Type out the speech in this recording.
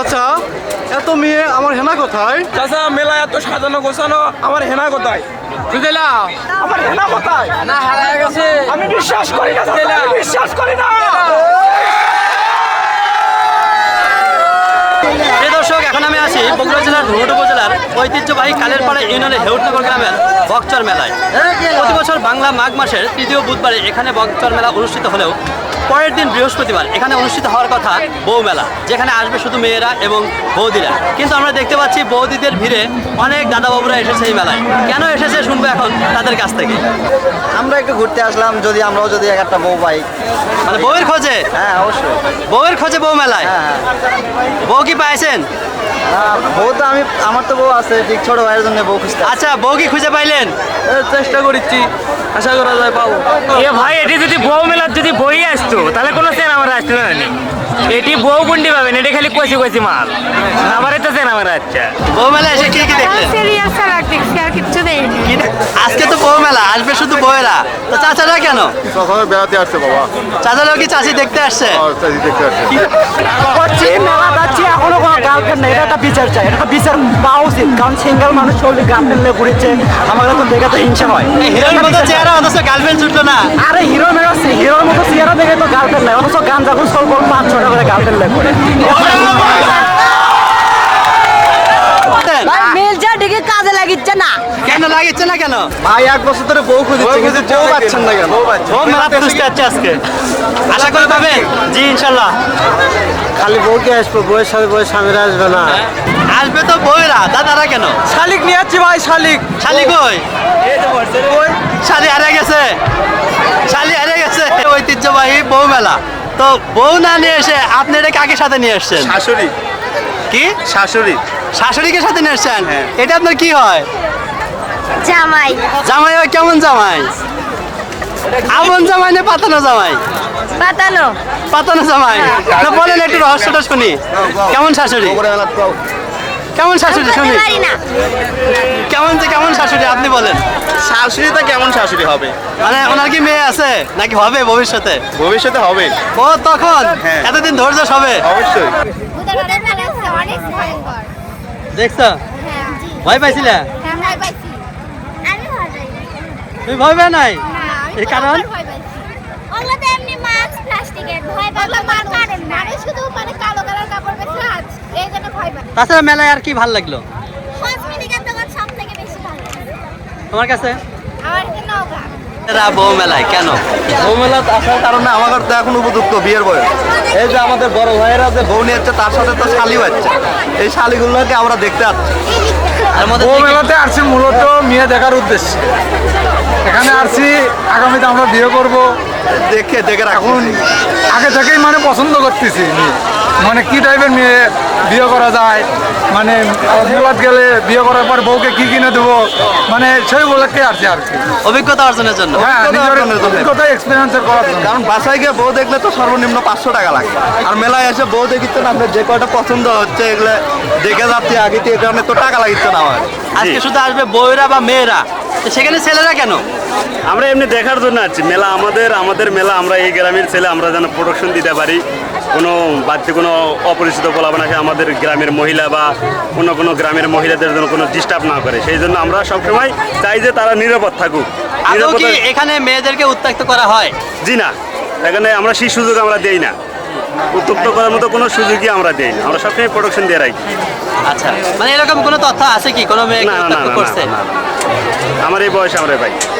চাচা এত মেয়ে আমার হেনা কোথায়? চাচা মেলা এত সাজানো গোছানো আমার হেনা কোথায়? বুঝলা আমার হেনা কোথায়? না হারায় গেছে। আমি বিশ্বাস করি না চাচা, বিশ্বাস করি না। দর্শক এখন আমি আছি বগুড়া জেলার ধুনট উপজেলার ঐতিহ্যবাহী কালেরপাড়া ইউনিয়নের হেউটনগর গ্রামের বকচর মেলায়। প্রতি বছর বাংলা মাঘ মাসের তৃতীয় বুধবারে এখানে বকচর মেলা অনুষ্ঠিত হলেও পরের দিন বৃহস্পতিবার এখানে অনুষ্ঠিত হওয়ার কথা বউ মেলা যেখানে আসবে শুধু মেয়েরা এবং বৌদিরা। কিন্তু আমরা দেখতে পাচ্ছি বৌদিদের ভিড়ে অনেক দাদাবাবুরা এসেছে এই মেলায়। কেন এসেছে শুনব এখন তাদের কাছ থেকে। আমরা একটু ঘুরতে আসলাম যদি আমরাও যদি এক একটা বউ পাই। মানে বউয়ের খোঁজে? হ্যাঁ অবশ্যই। বউয়ের খোঁজে বউ মেলায় হ্যাঁ। বউ কি পাইছেন? হ্যাঁ বউ তো আমি আমার তো বউ আছে ঠিক ছোট ভাইয়ের জন্য বউ খুঁজতে আচ্ছা বউ কি খুঁজে পাইলেন? চেষ্টা করছি আশা করা যায় পাবো। এ ভাই এটি যদি বউ মেলার যদি বই আসতো তাহলে কোনো সেন আমার আসতো না নি। এটি বউ গুন্ডি পাবেন এটি খালি কচি কচি মাল। আমারে তো সেন আমার আচ্ছা বউ মেলায় এসে কি কি দেখলেন? সিরিয়াস ছাড়া দেখছি আর কিচ্ছু দেয়নি আজকে তো বউ মেলা আসবে শুধু বউয়েরা। তো চাচারা কেন? সকালে বেড়াতে আসছে বাবা। চাচারাও কি চাষি দেখতে আসছে? চাষি দেখতে আসছে। করছি মেলা যাচ্ছি এখনও কোনো গার্লফ্রেন্ড নেই। এটা একটা বিচার চাই এটা একটা বিচার পাওয়া উচিত। কারণ সিঙ্গেল মানুষ চললে গার্লফ্রেন্ড নিয়ে ঘুরেছে আমাকে তো দেখে তো হিংসা হয়। হিরোর মতো চেহারা অথচ গার্লফ্রেন্ড ছুটলো না। আরে হিরো মেরাচ্ছে হিরোর মতো চেহারা দেখে তো গার্লফ্রেন্ড নাই অথচ গান যখন সল করুন পাঁচ করে। মিলছে ঠিকই কাজে লাগিচ্ছে না। কেন লাগিচ্ছে না কেন? ভাই এক বছর ধরে বউ বউ পাচ্ছেন না কেন? বউ মেলা খুঁজতে যাচ্ছে আজকে। আশা করে পাবেন? জি ইনশাল্লাহ। খালি বউকে আসব বউয়ের সাথে বউয়ের স্বামীরা আসবে না। আসবে তো বউয়েরা দাদারা কেন? শালিক নিয়ে যাচ্ছি ভাই শালিক। শালি কই? শালি হারিয়ে গেছে। শালি হারিয়ে গেছে। ঐতিহ্যবাহী বউ মেলা। তো বউ না নিয়ে এসে আপনি এটা কাকে সাথে নিয়ে এসছেন শাশুড়ি। কি? শাশুড়ি। শাশুড়িকে সাথে নিয়ে এসছেন এটা আপনার কি হয়? জামাই। জামাই হয় কেমন জামাই? আমন জামাই না পাতানো জামাই? পাতানো। পাতানো জামাই? না বলেন একটু রহস্যটা শুনি। কেমন শাশুড়ি? কেমন শাশুড়ি শুনি। শাশুড়িটা কেমন শাশুড়ি হবে? মানে ওনার কি মেয়ে আছে? নাকি হবে ভবিষ্যতে? ভবিষ্যতে হবে। ও তখন? হ্যাঁ। এতদিন ধৈর্য সবে? অবশ্যই। দেখছ? হ্যাঁ। ভয় পাইছিলা? হ্যাঁ ভয় পাইছি। আমি ভয় পাই তুমি ভয় পাই নাই? না এই কারণ? ভয় তো এমনি মাছ প্লাস্টিকের ভয় পাই কারণ মানে শুধু মানে কালো কালার কাপড় বেছে আজ এই জন্য ভয় পাই তাছাড়া মেলায় আর কি ভালো লাগল? কসমেটিকের দোকান সব থেকে বেশি ভালো লাগে। তোমার কাছে? বউ মেলায় কেন? বউ মেলা আসার কারণে আমাদের তো এখন উপযুক্ত বিয়ের বয়স। এই যে আমাদের বড় ভাইয়েরা যে বউ নিয়ে যাচ্ছে তার সাথে তো শালি হচ্ছে এই শালিগুলোকে আমরা দেখতে পাচ্ছি বউ মেলাতে আসছি মূলত মেয়ে দেখার উদ্দেশ্যে। এখানে আসছি আগামীতে আমরা বিয়ে করব। দেখে দেখে এখন রাখুন আগে থেকেই মানে পছন্দ করতেছি। মানে কি টাইপের মেয়ে বিয়ে করা যায়? মানে মেলাত গেলে বিয়ে করার পর বউকে কি কিনে দেবো? মানে সেই বলেকে আসছি আর কি। অভিজ্ঞতা অর্জনের জন্য। হ্যাঁ অভিজ্ঞতা নিজের অর্জনের জন্য। অভিজ্ঞতা এক্সপিরিয়েন্সের করার জন্য। কারণ বাসায় গিয়ে বউ দেখলে তো সর্বনিম্ন পাঁচশো টাকা লাগে। আর মেলায় এসে বউ দেখিচ্ছে না আপনার যে কয়টা পছন্দ হচ্ছে এগুলো দেখে যাচ্ছি আগে তো এই কারণে তো টাকা লাগিচ্ছে না আমার। আজকে শুধু আসবে বউয়েরা বা মেয়েরা। সেখানে ছেলেরা কেন? আমরা এমনি দেখার জন্য আছি। মেলা আমাদের আমাদের মেলা আমরা এই গ্রামের ছেলে আমরা যেন প্রোডাকশন দিতে পারি। কোনো বাড়তি কোনো অপরিচিত বলাবানাকে আমাদের গ্রামের মহিলা বা কোনো কোনো গ্রামের মহিলাদের জন্য কোনো ডিস্টার্ব না করে। সেই জন্য আমরা সবসময় চাই যে তারা নিরাপদ থাকুক। এখানে মেয়েদেরকে উত্ত্যক্ত করা হয়? জি না। এখানে আমরা সেই সুযোগ আমরা দেই না। উত্তপ্ত করার মতো কোনো সুযোগই আমরা দেই না। আমরা সবসময় প্রোডাকশন দিয়ে রাখি। আচ্ছা মানে এরকম কোনো তথ্য আছে কি? কোনো মেয়ে করছে। আমার এই বয়সে আমরা ভাই।